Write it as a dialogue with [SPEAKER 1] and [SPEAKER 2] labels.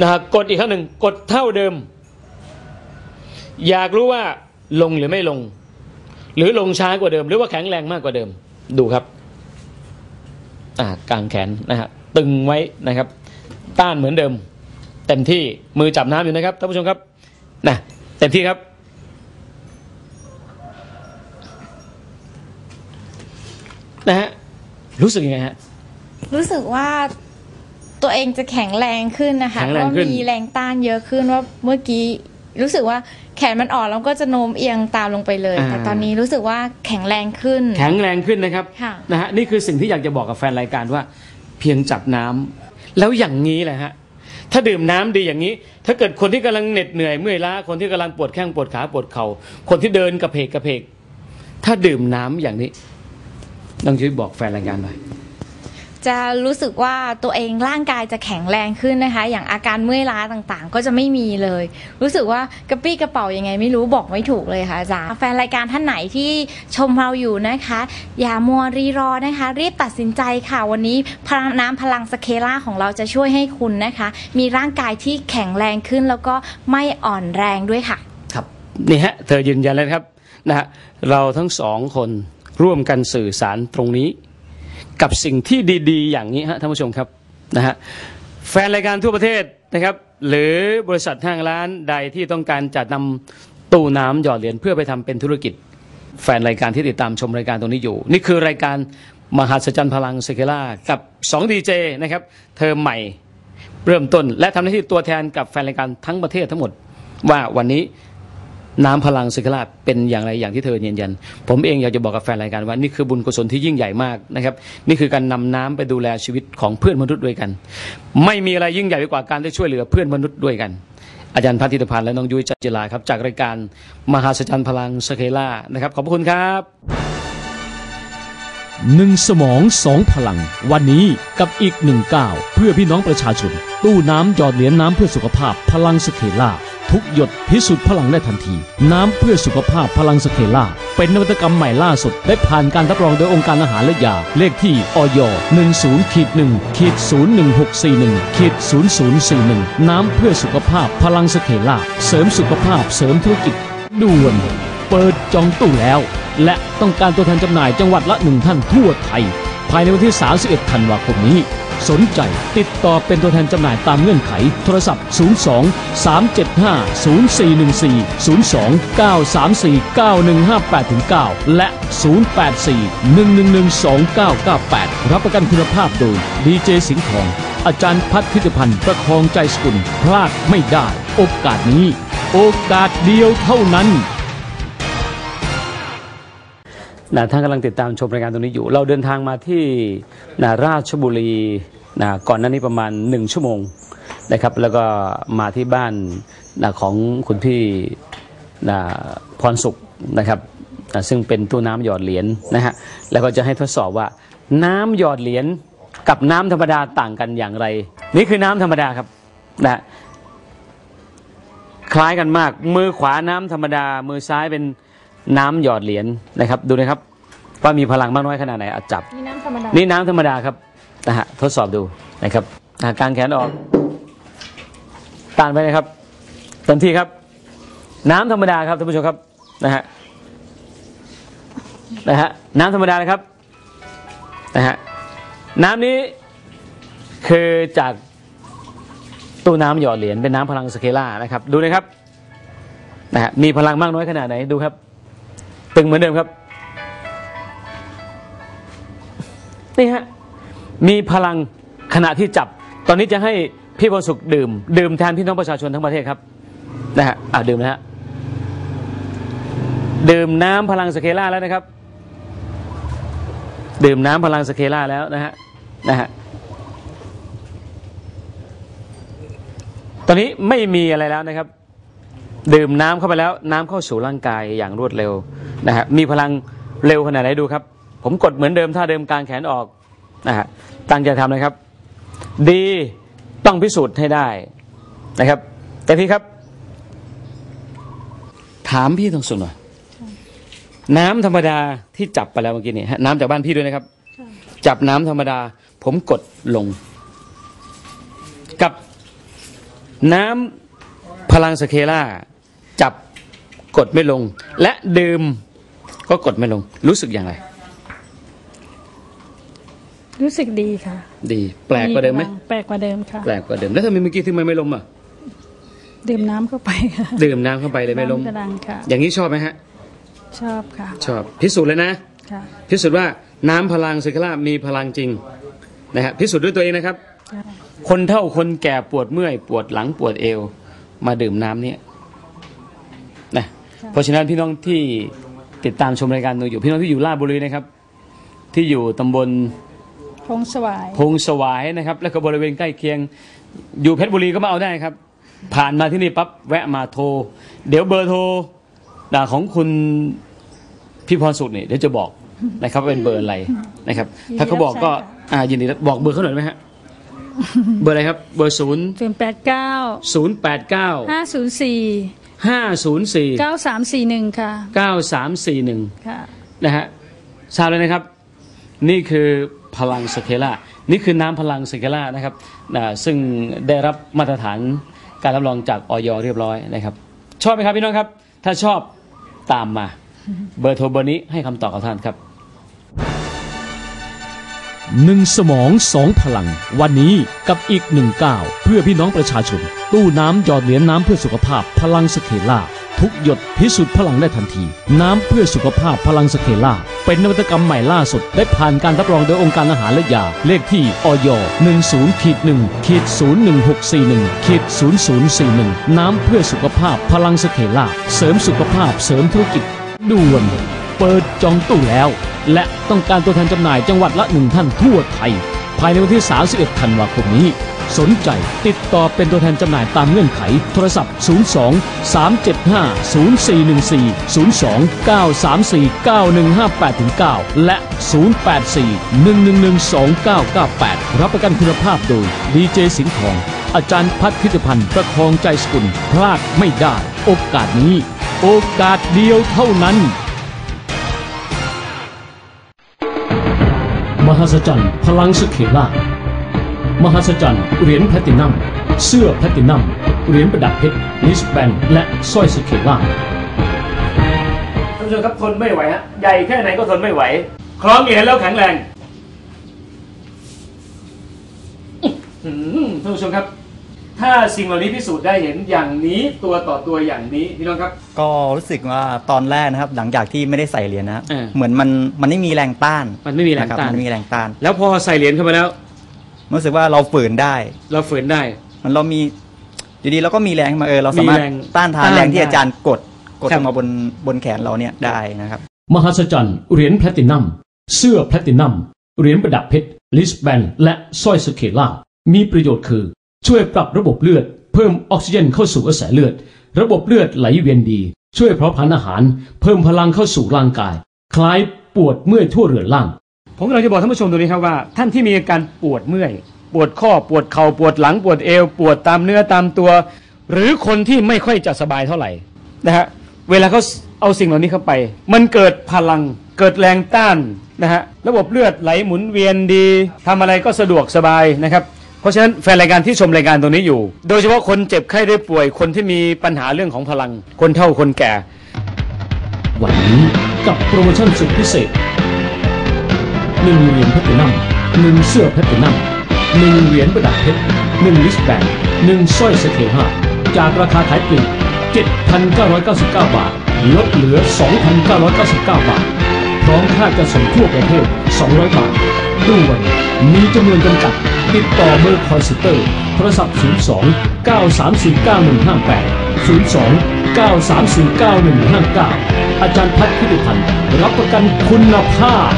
[SPEAKER 1] นะฮะกดอีกครั้งหนึ่งกดเท่าเดิม อยากรู้ว่าลงหรือไม่ลง หรือลงช้ากว่าเดิม หรือว่าแข็งแรงมากกว่าเดิม ดูครับอ่ากางแขนนะฮะตึงไว้นะครับ ต้านเหมือนเดิม เต็มที่มือจับน้ำอยู่นะครับท่านผู้ชมครับนะเต็มที่ครับ นะฮะรู้สึกยังไงฮะ
[SPEAKER 2] รู้สึกว่า ตัวเองจะแข็งแรงขึ้นนะคะ
[SPEAKER 1] แข็ง
[SPEAKER 2] เพ
[SPEAKER 1] แรง
[SPEAKER 2] ราะ
[SPEAKER 1] ขึ้น
[SPEAKER 2] มีแรงต้านเยอะขึ้นว่าเมื่อกี้รู้สึกว่าแขนมันอ่อนแล้วก็จะโน้มเอียงตามลงไปเลย แต่ตอนนี้รู้สึกว่าแข็งแรงขึ้น
[SPEAKER 1] แข็งแรงขึ้นนะครับ
[SPEAKER 2] ค่ะ
[SPEAKER 1] นะฮะนี่คือสิ่งที่อยากจะบอกกับแฟนรายการว่า เพียงจับน้ำแล้วอย่างนี้แหละฮะถ้าดื่มน้ำดีอย่างนี้ ถ้าเกิดคนที่กำลังเหน็ดเหนื่อยเมื่อยล้าคนที่กำลังปวดแข้งปวดขาปวดเขา่าคนที่เดินกระเพกกระเพกถ้าดื่มน้ำอย่างนี้น้องยุ้ยบอกแฟนรายการหน่อย
[SPEAKER 2] จะรู้สึกว่าตัวเองร่างกายจะแข็งแรงขึ้นนะคะ อย่างอาการเมื่อยล้าต่างๆ ก็จะไม่มีเลย รู้สึกว่ากระปี้กระเป๋ายังไงไม่รู้บอกไม่ถูกเลยค่ะอาจารย์แฟนรายการท่านไหนที่ชมเราอยู่นะคะ อย่ามัวรีรอนะคะ รีบตัดสินใจค่ะวันนี้พลังน้ำพลังสเคล่าของเราจะช่วยให้คุณนะคะ มีร่างกายที่แข็งแรงขึ้นแล้วก็ไม่อ่อนแรงด้วยค่ะ
[SPEAKER 1] ครับนี่ฮะเธอยืนยันแล้วครับนะฮะเราทั้งสองคนร่วมกันสื่อสารตรงนี้ กับสิ่งที่ดีๆ อย่างนี้ฮะท่านผู้ชมครับนะฮะแฟนรายการทั่วประเทศนะครับ หรือบริษัทห้างร้านใดที่ต้องการจัดนำตู้น้ำหยอดเหรียญเพื่อไปทำเป็นธุรกิจ แฟนรายการที่ติดตามชมรายการตรงนี้อยู่ นี่คือรายการมหาสจรรย์พลังสเกล่ากับ2ดีเจนะครับเทอใหม่เริ่มต้น และทำหน้าที่ตัวแทนกับแฟนรายการทั้งประเทศทั้งหมด ว่าวันนี้ น้ำพลังสิกราชเป็นอย่างไรอย่างที่เธอยืนยัน ผมเองอยากจะบอกกับแฟนรายการว่านี่คือบุญกุศลที่ยิ่งใหญ่มากนะครับนี่คือการนำน้ำไปดูแลชีวิตของเพื่อนมนุษย์ด้วยกัน ไม่มีอะไรยิ่งใหญ่ไปกว่าการได้ช่วยเหลือเพื่อนมนุษย์ด้วยกันอาจารย์พัฒธิตพันธ์และน้องยุ้ยจันจิลาครับจากรายการมหาสจรรย์พลังสเคล่านะครับ ขอบคุณครับ
[SPEAKER 3] หนึ่งสมองสองพลัง วันนี้กับอีกหนึ่งก้าวเพื่อพี่น้องประชาชน ตู้น้ำหยอดเหรียญน้ำเพื่อสุขภาพพลังสเคล่า ทุกหยดพิสูจน์พลังได้ทันที น้ำเพื่อสุขภาพพลังสเคล่า เป็นนวัตกรรมใหม่ล่าสุด ได้ผ่านการรับรองโดยองค์การอาหารและยา เลขที่ออย 10ขีด1ขีด01641ขีด0041 น้ำเพื่อสุขภาพพลังสเคล่า เสริมสุขภาพเสริมธุรกิจด่วน เปิดจองตู้แล้ว และต้องการตัวแทนจำหน่ายจังหวัดละหนึ่งท่านทั่วไทย ภายในวันที่ 31 ธันวาคมนี้ สนใจ ติดต่อเป็นตัวแทนจำหน่ายตามเงื่อนไข โทรศัพท์ 02 375 0414 02 934 9158 9 และ 084 111 2998 รับประกันคุณภาพโดยดีเจสิงห์ทอง อาจารย์พัฒธิตพันธ์ประคองใจสกุล พลาดไม่ได้ โอกาสนี้ โอกาสเดียวเท่านั้น
[SPEAKER 1] นะท่านกำลังติดตามชมรายการตรงนี้อยู่ เราเดินทางมาที่นะราชบุรีนะก่อนหน้านี้ประมาณหนึ่งชั่วโมงนะครับ แล้วก็มาที่บ้านนะของคุณพี่นะพรสุขนะครับนะซึ่งเป็นตู้น้ำหยอดเหรียญนะฮะแล้วก็จะให้ทดสอบว่า น้ำหยอดเหรียญกับน้ำธรรมดาต่างกันอย่างไร นี่คือน้ำธรรมดาครับนะคล้ายกันมาก มือขวาน้ำธรรมดา มือซ้ายเป็น น้ำหยอดเหรียญนะครับ ดูนะครับว่ามีพลังมากน้อยขนาดไหนอะจับ
[SPEAKER 2] นี่น้ำธรรมดา
[SPEAKER 1] นี่น้ำธรรมดาครับนะฮะทดสอบดูนะครับอะกางแขนออกต้านไปนะครับเต็มที่ครับ น้ำธรรมดาครับท่านผู้ชมครับนะฮะนะฮะน้ำธรรมดานะครับนะฮะน้ำนี้คือจากตู้น้ำหยอดเหรียญเป็นน้ำพลังสเคล่านะครับ ดูนะครับนะฮะมีพลังมากน้อยขนาดไหนดูครับ ตึงเหมือนเดิมครับ นี่ฮะ มีพลังขณะที่จับ ตอนนี้จะให้พี่ประสุขดื่ม ดื่มแทนพี่น้องประชาชนทั้งประเทศครับนะฮะอ่าดื่มนะฮะดื่มน้ำพลังสเคล่าแล้วนะครับ ดื่มน้ำพลังสเคล่าแล้วนะฮะนะฮะตอนนี้ไม่มีอะไรแล้วนะครับ ดื่มน้ำเข้าไปแล้วน้ำเข้าสู่ร่างกายอย่างรวดเร็วนะฮะมีพลังเร็วขนาดไหนดูครับ ผมกดเหมือนเดิมท่าเดิมกลางแขนออกนะฮะตั้งใจทำนะครับ ดีต้องพิสูจน์ให้ได้นะครับแต่พี่ครับ ถามพี่ตรงสุดหน่อยน้ำธรรมดาที่จับไปแล้วเมื่อกี้นี่น้ำจากบ้านพี่ด้วยนะครับ จับน้ำธรรมดา ผมกดลง กับน้ำพลังสเคล่า จับกดไม่ลง และดื่มก็กดไม่ลง รู้สึกอย่างไร
[SPEAKER 4] รู้สึกดีค่ะ
[SPEAKER 1] ดี แปลกกว่าเดิมไหม
[SPEAKER 4] พลังแปลกกว่าเดิมค่ะ
[SPEAKER 1] แปลกกว่าเดิมแล้วทำไมเมื่อกี้ถึงมันไม่ล้มอะ
[SPEAKER 4] ดื่มน้ำเข้าไปค่ะ
[SPEAKER 1] ดื่มน้ำเข้าไปเลยไม่ล้ม
[SPEAKER 4] น้ำกระดังค่ะ
[SPEAKER 1] อย่างนี้ชอบไหมฮะ
[SPEAKER 4] ชอบค่ะ
[SPEAKER 1] ชอบพิสูจน์เลยนะ
[SPEAKER 4] ค่ะ
[SPEAKER 1] พิสูจน์ว่าน้ำพลังสเคล่ามีพลังจริงนะฮะพิสูจน์ด้วยตัวเองนะครับ
[SPEAKER 4] ค่ะ
[SPEAKER 1] คนเท่าคนแก่ปวดเมื่อย ปวดหลังปวดเอว มาดื่มน้ำเนี่ยนะ เพราะฉะนั้นพี่น้องที่ติดตามชมรายการเราอยู่ พี่น้องที่อยู่ราชบุรีนะครับ ที่อยู่ตำบล
[SPEAKER 4] พงสวาย
[SPEAKER 1] พงสวายนะครับ แล้วก็บริเวณใกล้เคียง อยู่เพชรบุรีก็มาเอาได้ครับ ผ่านมาที่นี่ปั๊บแวะมาโทร เดี๋ยวเบอร์โทรด่าของคุณพี่พรสุขเนี่ยเดี๋ยวจะบอกนะครับว่าเป็นเบอร์อะไรนะครับ ถ้าเขาบอกก็อ่ายินดีรับบอกเบอร์เขาหน่อยไหมฮะเบอร์อะไรครับ เบอร์ศูนย์
[SPEAKER 4] ศูนย์แปดเก้า
[SPEAKER 1] ศูนย์แปดเก้า
[SPEAKER 4] ห้าศูนย์สี่
[SPEAKER 1] ห้าศูนย์สี่
[SPEAKER 4] เก้าสามสี่หนึ่งค่ะ
[SPEAKER 1] เก้าสามสี่หนึ่ง
[SPEAKER 4] ค่ะ
[SPEAKER 1] นะฮะทราบเลยนะครับ นี่คือพลังสเคล่านี่คือน้ำพลังสเคล่านะครับนะซึ่งได้รับมาตรฐานการรับรองจากออยเรียบร้อยนะครับ ชอบไหมครับพี่น้องครับ ถ้าชอบตามมา เบอร์โทรเบอร์นี้ให้คำตอบกับท่านครับ
[SPEAKER 3] หนึ่งสมองสองพลัง วันนี้กับอีกหนึ่งก้าวเพื่อพี่น้องประชาชน ตู้น้ำหยอดเหรียญน้ำเพื่อสุขภาพพลังสเคล่าทุกหยดพิสูจน์พลังได้ทันที น้ำเพื่อสุขภาพพลังสเคล่าเป็นนวัตกรรมใหม่ล่าสุด ได้ผ่านการรับรองโดยองค์การอาหารและยา เลขที่ออย10ขีด1ขีด01641ขีด0041 น้ำเพื่อสุขภาพพลังสเคล่าเสริมสุขภาพเสริมธุรกิจด่วน เปิดจองตู้แล้ว และต้องการตัวแทนจำหน่ายจังหวัดละหนึ่งท่านทั่วไทย ภายในวันที่ 31 ธันวาคมนี้ สนใจติดต่อเป็นตัวแทนจำหน่ายตามเงื่อนไข โทรศัพท์ 02 375 0414 02 934 9158 9 และ 084 111 2998 รับประกันคุณภาพโดยดีเจสิงห์ทองอาจารย์พัฒธิพันธ์ประคองใจสกุลพลาดไม่ได้ โอกาสนี้ โอกาสเดียวเท่านั้น หัศจรรย์พลังสเคล่ามหัศจรรย์เหรียญแพลตินัม เสื้อแพลตินัม เหรียญประดับเพชรลิสแบนและสร้อยสเคล่า
[SPEAKER 1] ท่านผู้ชมครับทนไม่ไหวฮะใหญ่แค่ไหนก็ทนไม่ไหว คล้องเหรียญแล้วแข็งแรงอื้อหือท่านผู้ชมครับ ถ้าสิ่งเหล่านี้พิสูจน์ได้เห็นอย่างนี้ตัวต่อตัวอย่างนี้พี่น้องครับ
[SPEAKER 5] ก็รู้สึกว่าตอนแรกนะครับ หลังจากที่ไม่ได้ใส่เหรียญนะครับ
[SPEAKER 1] เออ
[SPEAKER 5] เหมือนมันมันไม่มีแรงต้าน
[SPEAKER 1] มันไม่มีแรงะ
[SPEAKER 5] คบ
[SPEAKER 1] ต้าน
[SPEAKER 5] มันไม่มีแรงต้าน
[SPEAKER 1] แล้วพอใส่เหรียญเข้ามาแล้ว
[SPEAKER 5] รู้สึกว่าเราฝืนได้
[SPEAKER 1] เราฝืนได้
[SPEAKER 5] มันเรามีอยู่ดีเราก็มีแรงขึ้นมาเออเราสามารถ
[SPEAKER 1] มีแรง
[SPEAKER 5] ต้านทาน
[SPEAKER 1] ต้าน
[SPEAKER 5] แรงที่
[SPEAKER 1] ได้
[SPEAKER 5] อาจารย์กดกด
[SPEAKER 1] ครับ
[SPEAKER 5] ลงมาบนบนแขนเราเนี่ยได้นะครับ
[SPEAKER 3] มหัศจรรย์เหรียญแพลตินัม เสื้อแพลตินัม เหรียญประดับเพชร ลิสแบน และสร้อยสเคล่า มีประโยชน์คือ ช่วยปรับระบบเลือด เพิ่มออกซิเจนเข้าสู่กระแสเลือด ระบบเลือดไหลเวียนดี ช่วยเพาผลาญอาหาร เพิ่มพลังเข้าสู่ร่างกาย คลายปวดเมื่อยทั่วเรือนร่าง
[SPEAKER 1] ผมกำลังจะบอกท่านผู้ชมตรงนี้ครับว่า ท่านที่มีอาการปวดเมื่อย ปวดข้อปวดเข่าปวดหลังปวดเอว ปวดตามเนื้อตามตัว หรือคนที่ไม่ค่อยจะสบายเท่าไหร่นะฮะเวลาเขาเอาสิ่งเหล่านี้เข้าไป มันเกิดพลังเกิดแรงต้านนะฮะระบบเลือดไหลหมุนเวียนดีทำอะไรก็สะดวกสบายนะครับ เพราะฉะนั้นแฟนรายการที่ชมรายการตรงนี้อยู่ โดยเฉพาะคนเจ็บไข้ได้ป่วย คนที่มีปัญหาเรื่องของพลัง คนเฒ่าคนแก่
[SPEAKER 3] วันนี้กับโปรโมชั่นสุดพิเศษหนึ่งเหรียญแพลตินัมหนึ่งเสื้อแพลตินัมหนึ่งเหรียญประดับเพชรหนึ่งลิสแบนหนึ่งสร้อยสเกลห้าจากราคาขายปลีก7,999 บาท ลดเหลือ 2,999 บาท พร้อมค่าจัดส่งทั่วประเทศ 200 บาทด่วนมีจำนวนจำกัด ติดต่อเบอร์คอยเซ็นเตอร์โทรศัพท์ 02 934 9158 02 934 9159 อาจารย์พัฒน์พิริพันธ์รับประกันคุณภาพ